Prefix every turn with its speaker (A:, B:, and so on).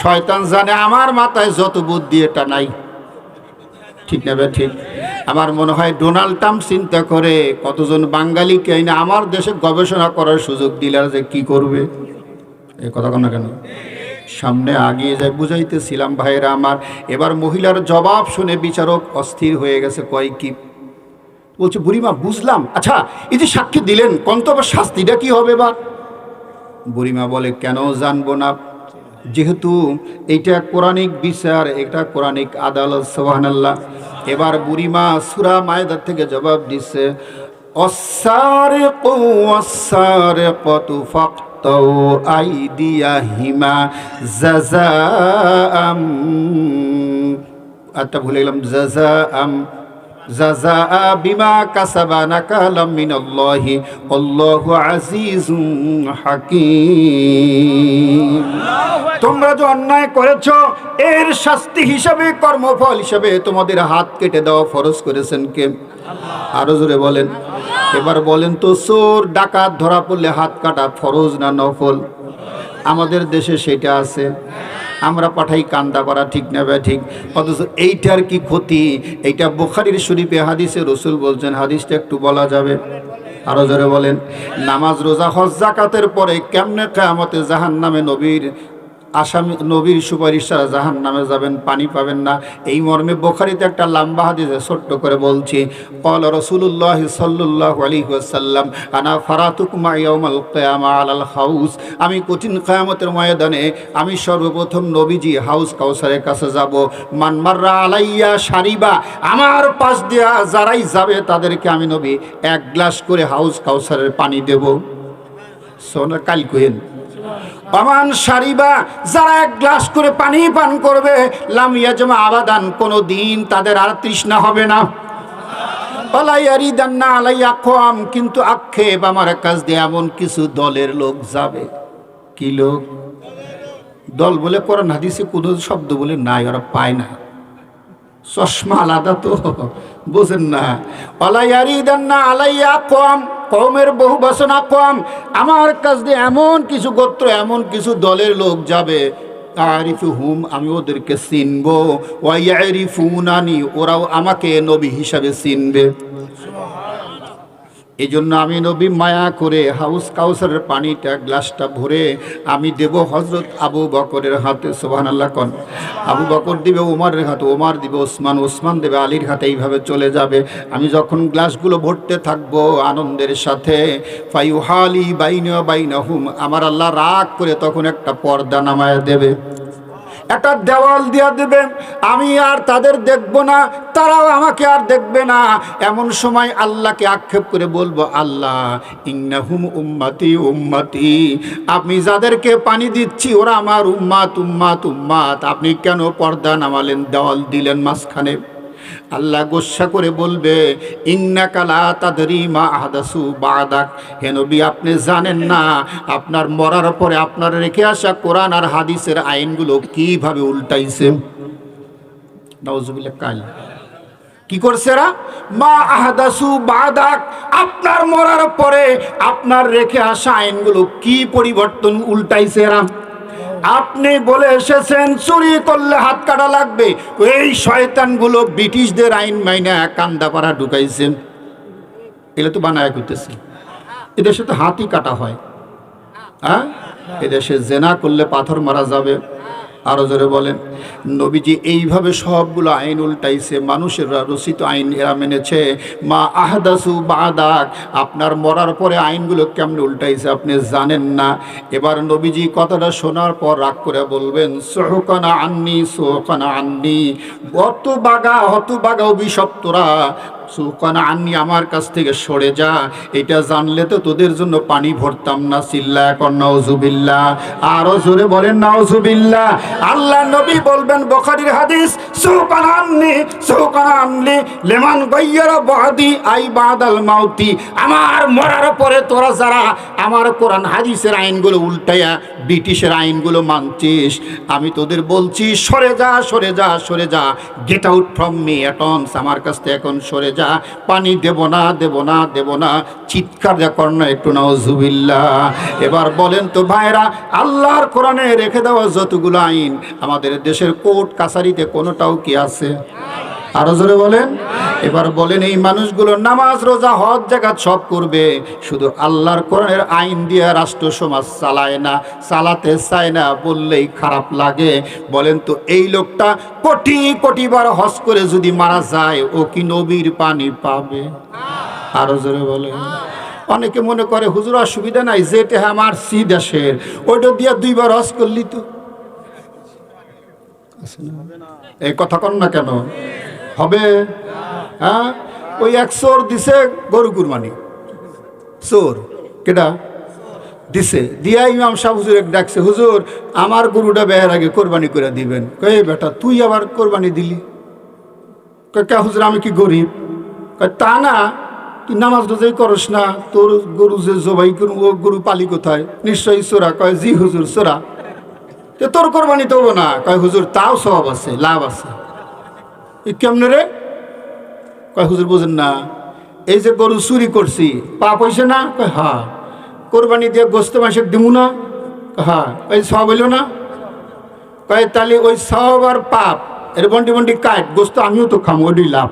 A: শয়তান জানে আমার মাথায় যত বুদ্ধি, এটা নাই। ঠিক না ঠিক? আমার মনে হয় ডোনাল্ড ট্রাম্প চিন্তা করে কতজন বাঙালিকে এনে আমার দেশে গবেষণা করার সুযোগ দিলে যে কি করবে। এই কথা কেন কেন? সামনে আগিয়ে যায়, বুঝাইতেছিলাম ভাইরা আমার। এবার মহিলার জবাব শুনে বিচারক অস্থির হয়ে গেছে, কয় কি? বলছে বুড়িমা বুঝলাম। আচ্ছা এই যে সাক্ষী দিলেন কন্তব্য শাস্তিটা কি হবে বা? বুড়িমা বলে, কেন জানব না? যেহেতু এটা কোরআনিক বিচার, এটা কোরআনিক আদালত সোহানাল্লাহ এবার বুড়িমা সুরা মায়েদার থেকে জবাব দিচ্ছে অসারেকু অসারেকতু ফাক্তাউ আইদিয়াহিমা জাযাআম। আচ্ছা ভুলে গেলাম, জাযাআম। জাযাআ বিমা কাসাবা নাকালাম মিনাল্লাহি, আল্লাহু হাকীম। তোমরা যে অন্যায় করেছ, এর শাস্তি হিসাবে, কর্মফল হিসাবে তোমাদের হাত কেটে দেওয়া ফরজ করেছেন কে? আরও জোরে বলেন। এবার বলেন তো, চোর, ডাকাত ধরা পড়লে হাত কাটা ফরজ না নফল? আমাদের দেশে সেটা আছে। আমরা পাঠাই, কান্দা করা ঠিক না ব্যা ঠিক অথচ এইটার কি ক্ষতি? এইটা বোখারির শরীফে হাদিসে রসুল বলছেন, হাদিসটা একটু বলা যাবে। আরও জোরে বলেন, নামাজ, রোজা, হজ, জাকাতের পরে কেমনে কেয়ামতে জাহান নামে নবীর আসামি নবীর সুপারিশ ছাড়া জাহান নামে যাবেন, পানি পাবেন না। এই মর্মে বোখারিতে একটা লম্বা হাদিসে ছোট্ট করে বলছি, কল রসুল্লাহ সাল্লাহ আলী ওয়াসাল্লাম, আনা ফারাতুকুমা ইয়াউমাল কিয়ামা আলাল হাউস আমি কঠিন কিয়ামতের ময়দানে আমি সর্বপ্রথম নবীজি হাউস কাউসারের কাছে যাব। মানমাররা আলাইয়া সারিবা আমার পাশ দিয়া যারাই যাবে তাদেরকে আমি নবী এক গ্লাস করে হাউস কাউসারের পানি দেব। সোনা কাল পামান সারিবা, যারা এক গ্লাস করে পানি পান করবে লামিয়া জমা আবাদান, কোনো দিন তাদের আর তৃষ্ণা হবে না। পালাইয়ারি দান্না আলাইয়া কম কিন্তু আক্ষেপ আমার কাছ দিয়ে এমন কিছু দলের লোক যাবে। কি লোক? দল বলে কোরআন হাদিসে কোনো শব্দ বলে নাই, ওরা পায় না। চশমা আলাদা তো, বোঝেন না। অলাইয়ারি দান্না আলাইয়া কম কমের বহু বাসনা কম। আমার কাছ দিয়ে এমন কিছু গোত্র, এমন কিছু দলের লোক যাবে। হুম আমি ওদেরকে চিনবো। ওরাও আমাকে নবী হিসাবে চিনবে। এই জন্য আমি নবী মায়া করে হাউস কাউসারের পানিটা, গ্লাসটা ভরে আমি দেব হজরত আবু বকরের হাতে সোহান আল্লাহ কন। আবু বকর দিবে ওমারের হাতে ওমার দিবে, ওসমান ওসমান দেবে, আলীর হাতে এইভাবে চলে যাবে। আমি যখন গ্লাসগুলো ভরতে থাকব আনন্দের সাথে ফাইউ হালি বাইনা বাইনা হুম আমার আল্লাহ রাগ করে তখন একটা পর্দা নামায় দেবে। একটা দেওয়াল দিয়ে দেবেন, আমি আর তাদের দেখব না, তারাও আমাকে আর দেখবে না। এমন সময় আল্লাহকে আক্ষেপ করে বলব, আল্লাহ ইংনাহুম উম্মাতি উম্মাতি আপনি যাদেরকে পানি দিচ্ছি, ওরা আমার উম্মাত উম্মাত উম্মাত। আপনি কেন পর্দা নামালেন, দেওয়াল দিলেন মাঝখানে? আল্লাহ গোসা করে বলবে ইন্নাকালা তাদেরই মা আহাদাসু বাদাক। হে নবী, আপনি জানেন না, আপনার মরার পরে আপনার রেখে আসা কোরআন আর হাদিসের আইনগুলো কীভাবে উল্টাইছে? কাল। কি করছে এরা? মা আহাদাসু বাদাক। আপনার মরার পরে আপনার রেখে আসা আইনগুলো কি পরিবর্তন উল্টাইছে এরা? আপনি বলে এসেছেন, চুরি করলে হাত কাটা লাগবে। এই শয়তানগুলো ব্রিটিশদের আইন মাইনা কান্দাপাড়া ঢুকাইছেন। এগুলো তো বানায় করতেছে এদেশে তো হাতই কাটা হয়। হ্যাঁ? এদেশে জেনা করলে পাথর মারা যাবে। আরও জোরে বলেন, নবীজি এইভাবে সবগুলো আইন উল্টাইছে, মানুষের রচিত আইন এরা মেনেছে। মা আহদাসু বাদাক, আপনার মরার পরে আইনগুলো কেমন উল্টাইছে আপনি জানেন না। এবার নবীজি কথাটা শোনার পর রাগ করে বলবেন, সোহকানা আননি সোহকানা আননি অত বাগা হত বাগা অভিশপ্তরা সুকানা আন্নি আমার কাছ থেকে সরে যা। এটা জানলে তো তোদের জন্য পানি ভরতাম না সিল্লা এখন নাউজুবিল্লা আরও জোরে বলেন নাউজুবিল্লা আল্লাহ নবী বলবেন বখারির হাদিস, সুকানা আন্নি লেমান আই বাদাল মাউতি। আমার মরার পরে তোরা যারা আমার কোরআন হাদিসের আইনগুলো উল্টাইয়া ব্রিটিশের আইনগুলো মানছিস, আমি তোদের বলছি সরে যা সরে যা সরে যা। Get out from me at once আমার কাছ থেকে এখন সরে যা। পানি দেব না দেব না দেব না। চিৎকার যা কর না একটু, নাউজুবিল্লাহ। এবার বলেন তো ভাইরা, আল্লাহর কোরআনে রেখে দেওয়া যতগুলো আইন, আমাদের দেশের কোর্ট কাছারিতে কোনোটাও কি আছে? আরও জোরে বলেন? এবার বলেন, এই মানুষগুলো নামাজ, রোজা, হজ জাকাত সব করবে। শুধু আল্লাহর কোরআনের আইন দিয়ে রাষ্ট্র, সমাজ চালায় না, চালাতে চায় না, বললেই খারাপ লাগে। বলেন তো, এই লোকটা কোটি কোটি বার হজ করে যদি মারা যায়, ও কি নবীর পানি পাবে? আরও জোরে বলেন। অনেকে মনে করে, হুজুর, অসুবিধা নাই যেটা আমার সি দেশের। ওইটা দিয়ে দুইবার হজ করলি তো? এই কথা কন না কেন? হবে? হ্যাঁ? ওই এক চোর দিছে গরু কুরবানি। চোর? কেটা দিছে। দিয়া ইমাম সাহ হুজুর ডাকছে, হুজুর, আমার গরুটা বেয়ের আগে কোরবানি করে দিবেন। কয়ে বেটা, তুই আবার কোরবানি দিলি? কে হুজুর, আমি কি গরিব? তা না, তুই নামাজ রোজাই করস না, তোর গরু যে জবাই ও গরু পালি কোথায়? নিশ্চয়ই চোরা। কয়, জি হুজুর, চোরা। তোর কোরবানি তো না। কয়, হুজুর, তাও স্বভাব আছে, লাভ আছে। কেমনে রে? কয়, হুজুর বোঝেন না, এই যে গরু চুরি করছি পাপ হয়েছে না? কয়, হা, কোরবানি দিয়ে গোস্ত মাসে দিমু না? হা ওই সব হইল না? কয়, তাহলে ওই সব আর পাপ, এর বন্টি বন্টি কাট, গোস্ত আমিও তো খামো ওটি লাভ।